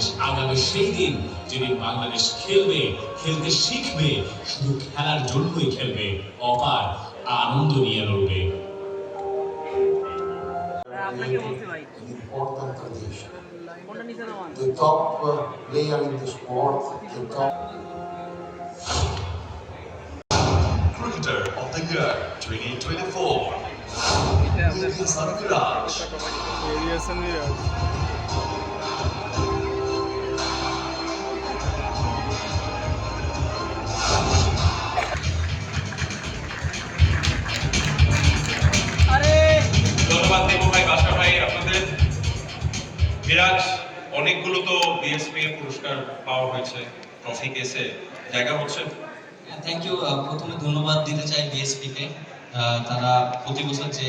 বাংলাদেশ আগামী সেই দিন যেদিন বাংলাদেশ খেলবে খেলতে শিখবে শুধু খেলার জন্যই খেলবে অপার আনন্দ নিয়ে লড়বে আপনাকে বলছি ভাই important tradition. কোনটা নিচে নামান The top uh, player in the sport, the top Cricketer of the Year 2024. Lucas Anuraj. পুরস্কার পাওয়া হয়েছে ট্রফি কেসে। জায়গা হচ্ছে? থ্যাংক ইউ প্রথমে ধন্যবাদ দিতে চাই বিএসপিকে তারা প্রতি বছর যে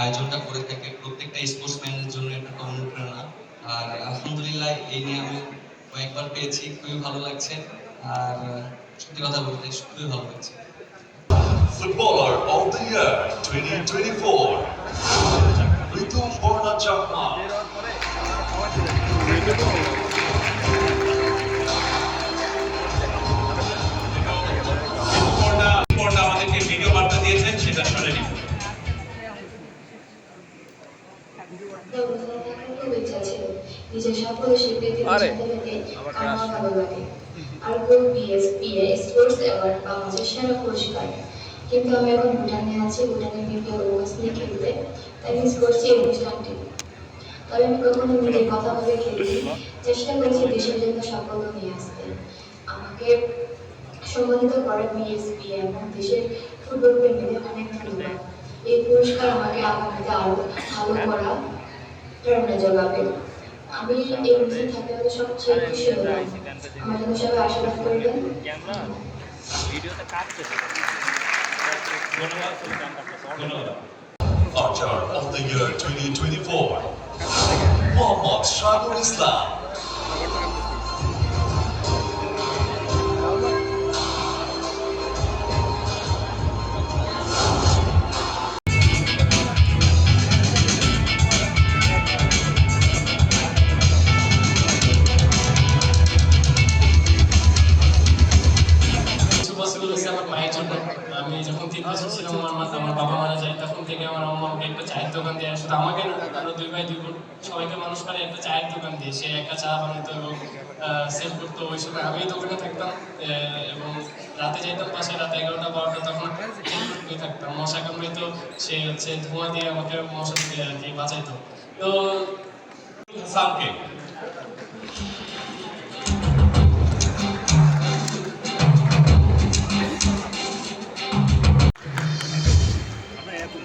আয়োজনটা করে থাকে প্রত্যেকটা স্পোর্টসম্যানের জন্য এটা একটা অনুপ্রেরণা আর আলহামদুলিল্লাহ এই নিয়ে আমি কয়েকবার পেয়েছি খুবই ভালো লাগছে। আর সত্যি কথা বলতে খুবই ভালো লাগছে। Footballer of the Year 2024. Ritu Borna Chakma. ইচ্ছা ছিল নিজের সকল স্বীকৃতি আরে, জানতে পেরে আমার ভালো লাগে। আর গ্রুপ বিএসপিএ স্পোর্টস অ্যাওয়ার্ড বাংলাদেশের সেরা পুরস্কার। কিন্তু আমি এখন ভুটানে আছি ভুটানের বিপিএল ওয়ার্স নিয়ে খেলতে। তাই মিস করছি এই অনুষ্ঠানটি। তবে আমি কখনো নিজের কথা বলে খেলি। চেষ্টা করেছি দেশের জন্য সাফল্য নিয়ে আসতে। আমাকে সম্মানিত করে বিএসপি এবং দেশের ফুটবল প্রেমীদের অনেক ধন্যবাদ। এই পুরস্কার আমাকে আগামীতে ভালো করা প্রেরণা জোগাবে। আমি এই মিশে থাকতে পেরে সবচেয়ে খুশি হলাম আমার জন্য সবাই আশীর্বাদ করবেন। ভিডিওতে ধন্যবাদ Archer of the Year 2024. Muhammad Shahul Islam. আমি যখন তিন বছর ছিলাম আমার মা, আমার বাবা মারা যায়, তখন থেকে আমার আম্মা একটা চায়ের দোকান দিয়ে শুধু আমাকে না, আমরা দুই ভাই, দুই সবাইকে মানুষ করে একটা চায়ের দোকান দিয়ে। সে একটা চা বানাতো এবং সেল করতো। ওই সময় আমি দোকানে থাকতাম এবং রাতে যাইতাম পাশে রাত এগারোটা, বারোটা তখন থাকতাম। মশা কামড়াইতো, সে হচ্ছে ধোঁয়া দিয়ে আমাকে মশা থেকে আর বাঁচাইতো। তো হাসানকে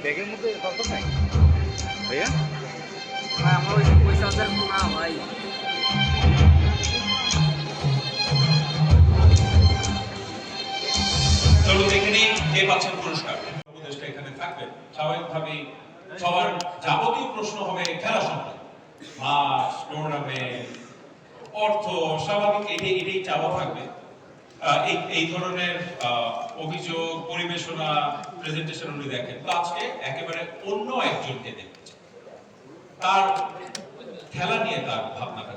ব্যাগের মধ্যে দরকার নাই। ভাইয়া? ভাই আমার ওই পয়সা না ভাই চলুন দেখে নিই কে পাচ্ছেন পুরস্কার? উপদেশটা এখানে থাকবে স্বাভাবিকভাবেই সবার যাবতীয় প্রশ্ন হবে খেলা সম্পর্কে। মাস টুর্নামেন্ট অর্থ স্বাভাবিক এটাই এটাই চাওয়া থাকবে। আহ, এই এই ধরনের আহ, অভিযোগ, পরিবেশনা প্রেজেন্টেশন উনি দেখেন। তো আজকে একেবারে অন্য একজনকে দেখতে চান তার খেলা নিয়ে তার ভাবনাটা